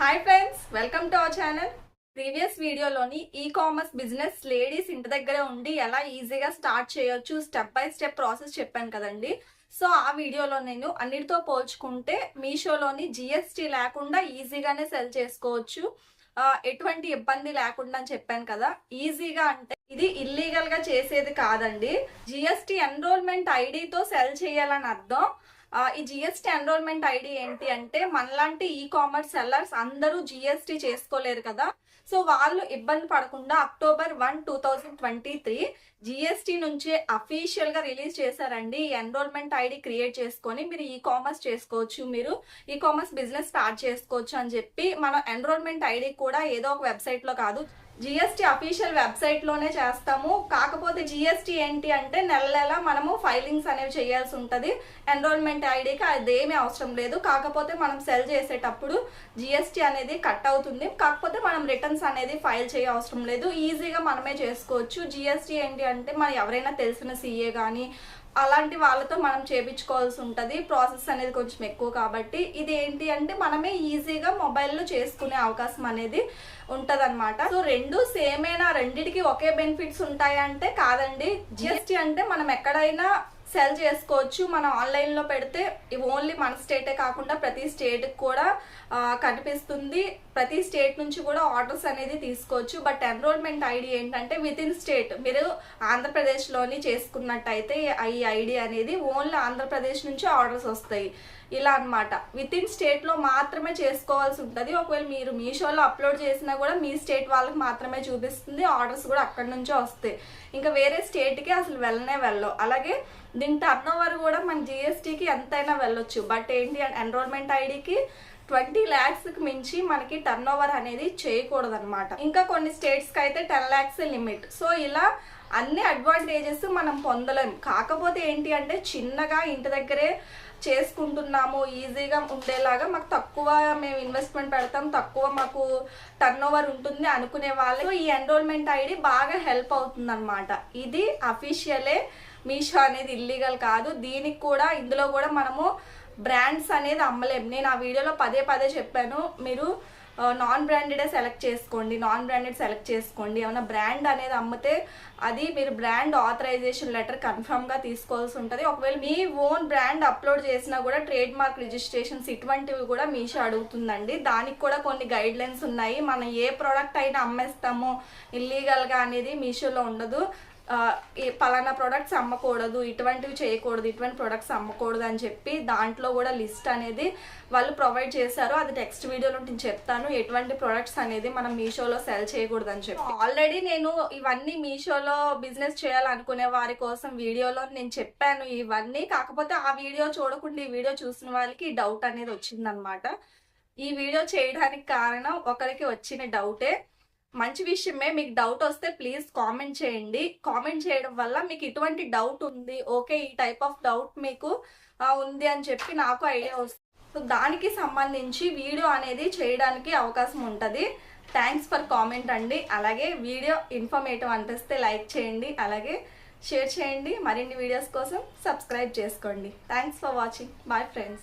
Hi friends welcome to our channel previous వీడియోలోని e commerce business ladies ఇంటి దగ్గరే ఉండి ఎలా ఈజీగా స్టార్ట్ చేయొచ్చు స్టెప్ బై స్టెప్ ప్రాసెస్ చెప్పాను కదండి. సో ఆ వీడియోలో నేను అన్నిటితో పోల్చుకుంటే మీషోలోని జిఎస్టీ లేకుండా ఈజీగానే సెల్ చేసుకోవచ్చు. ఎటువంటి ఇబ్బంది లేకుండా అని చెప్పాను కదా ఈజీగా అంటే ఇది ఇల్లీగల్గా చేసేది కాదండి. జిఎస్టీ ఎన్రోల్మెంట్ ఐడితో సెల్ చేయాలని అర్థం. ఈ జిఎస్టీ ఎన్రోల్మెంట్ ఐడి ఏంటి అంటే మనలాంటి ఈ కామర్స్ సెల్లర్స్ అందరూ జిఎస్టీ చేసుకోలేరు కదా. సో వాళ్ళు ఇబ్బంది పడకుండా October one two thousand twenty three GST నుంచే అఫీషియల్గా రిలీజ్ చేశారండి. ఎన్రోల్మెంట్ ఐడి క్రియేట్ చేసుకొని మీరు ఈ కామర్స్ చేసుకోవచ్చు మీరు ఈ కామర్స్ బిజినెస్ స్టార్ట్ చేసుకోవచ్చు అని చెప్పి మనం ఎన్రోల్మెంట్ ఐడి కూడా ఏదో ఒక వెబ్సైట్లో కాదు జిఎస్టీ అఫీషియల్ వెబ్సైట్లోనే చేస్తాము. కాకపోతే జిఎస్టీ ఏంటి అంటే నెల నెల మనము ఫైలింగ్స్ అనేవి చేయాల్సి ఉంటుంది. ఎన్రోల్మెంట్ ఐడికి అదేమీ అవసరం లేదు. కాకపోతే మనం సెల్ చేసేటప్పుడు జిఎస్టీ అనేది కట్ అవుతుంది. కాకపోతే మనం రిటర్న్స్ అనేది ఫైల్ చేయ అవసరం లేదు. ఈజీగా మనమే చేసుకోవచ్చు. జిఎస్టీ ఏంటి అంటే మనం ఎవరైనా తెలిసిన సీఏ కానీ అలాంటి వాళ్ళతో మనం చేపించుకోవాల్సి ఉంటుంది. ప్రాసెస్ అనేది కొంచెం ఎక్కువ కాబట్టి ఇది ఏంటి అంటే మనమే ఈజీగా మొబైల్లో చేసుకునే అవకాశం అనేది ఉంటదన్నమాట. సో రెండు సేమేనా రెండిటికి ఒకే బెనిఫిట్స్ ఉంటాయంటే కాదండి. జిఎస్టీ అంటే మనం ఎక్కడైనా సెల్ చేసుకోవచ్చు. మనం ఆన్లైన్లో పెడితే ఇవి ఓన్లీ మన స్టేటే కాకుండా ప్రతి స్టేట్కి కూడా కనిపిస్తుంది. ప్రతి స్టేట్ నుంచి కూడా ఆర్డర్స్ అనేది తీసుకోవచ్చు. బట్ ఎన్రోల్మెంట్ ఐడి ఏంటంటే విత్ ఇన్ స్టేట్ మీరు ఆంధ్రప్రదేశ్లోని చేసుకున్నట్టయితే ఈ ఐడి అనేది ఓన్లీ ఆంధ్రప్రదేశ్ నుంచి ఆర్డర్స్ వస్తాయి. ఇలా అన్నమాట. విత్ ఇన్ స్టేట్లో మాత్రమే చేసుకోవాల్సి ఉంటుంది. ఒకవేళ మీరు మీషోలో అప్లోడ్ చేసినా కూడా మీ స్టేట్ వాళ్ళకి మాత్రమే చూపిస్తుంది. ఆర్డర్స్ కూడా అక్కడి నుంచే వస్తాయి. ఇంకా వేరే స్టేట్కి అసలు వెళ్ళనే వెళ్ళవు. అలాగే దీని టర్న్ ఓవర్ కూడా మన జిఎస్టీకి ఎంతైనా వెళ్ళొచ్చు. బట్ ఏంటి ఎన్రోల్మెంట్ ఐడికి ట్వంటీ ల్యాక్స్కి మించి మనకి టర్న్ ఓవర్ అనేది చేయకూడదు అనమాట ఇంకా కొన్ని స్టేట్స్కి అయితే టెన్ ల్యాక్స్ లిమిట్ సో ఇలా అన్ని అడ్వాంటేజెస్ మనం పొందలేం. కాకపోతే ఏంటి అంటే చిన్నగా ఇంటి దగ్గరే చేసుకుంటున్నాము ఈజీగా ఉండేలాగా మాకు తక్కువ మేము ఇన్వెస్ట్మెంట్ పెడతాం తక్కువ మాకు టర్న్ ఓవర్ ఉంటుంది అనుకునే వాళ్ళు ఈ ఎన్రోల్మెంట్ ఐడి బాగా హెల్ప్ అవుతుంది ఇది అఫీషియలే మీషో అనేది ఇల్లీగల్ కాదు. దీనికి కూడా ఇందులో కూడా మనము బ్రాండ్స్ అనేది అమ్మలేము నేను ఆ వీడియోలో పదే పదే చెప్పాను. మీరు నాన్ బ్రాండెడే సెలెక్ట్ చేసుకోండి. నాన్ బ్రాండెడ్ సెలెక్ట్ చేసుకోండి. ఏమైనా బ్రాండ్ అనేది అమ్మితే అది మీరు బ్రాండ్ ఆథరైజేషన్ లెటర్ కన్ఫర్మ్గా తీసుకోవాల్సి ఉంటుంది. ఒకవేళ మీ ఓన్ బ్రాండ్ అప్లోడ్ చేసినా కూడా ట్రేడ్ మార్క్ రిజిస్ట్రేషన్స్ ఇటువంటివి కూడా మీషో అడుగుతుందండి. దానికి కూడా కొన్ని గైడ్ లైన్స్ ఉన్నాయి. మనం ఏ ప్రోడక్ట్ అయినా అమ్మేస్తామో. ఇల్లీగల్గా అనేది మీషోలో ఉండదు. పలానా ప్రొడక్ట్స్ అమ్మకూడదు ఇటువంటివి చేయకూడదు ఇటువంటి ప్రొడక్ట్స్ అమ్మకూడదు అని చెప్పి దాంట్లో కూడా లిస్ట్ అనేది వాళ్ళు ప్రొవైడ్ చేశారు. అది నెక్స్ట్ వీడియోలో నేను చెప్తాను. ఎటువంటి ప్రొడక్ట్స్ అనేది మనం మీషోలో సెల్ చేయకూడదు అని చెప్పి. ఆల్రెడీ నేను ఇవన్నీ మీషోలో బిజినెస్ చేయాలనుకునే వారి కోసం వీడియోలో నేను చెప్పాను ఇవన్నీ. కాకపోతే ఆ వీడియో చూడకుండా ఈ వీడియో చూసిన వాళ్ళకి డౌట్ అనేది వచ్చిందనమాట ఈ వీడియో చేయడానికి కారణం ఒకరికి వచ్చిన డౌటే మంచి విషయమే మీకు డౌట్ వస్తే ప్లీజ్ కామెంట్ చేయండి. కామెంట్ చేయడం వల్ల మీకు ఇటువంటి డౌట్ ఉంది. ఓకే ఈ టైప్ ఆఫ్ డౌట్ మీకు ఉంది అని చెప్పి నాకు ఐడియా వస్తుంది. సో దానికి సంబంధించి వీడియో అనేది చేయడానికి అవకాశం ఉంటుంది. థ్యాంక్స్ ఫర్ కామెంట్ అండి. అలాగే వీడియో ఇన్ఫర్మేటివ్ అనిపిస్తే లైక్ చేయండి. అలాగే షేర్ చేయండి. మరిన్ని వీడియోస్ కోసం సబ్స్క్రైబ్ చేసుకోండి. Thanks for watching bye friends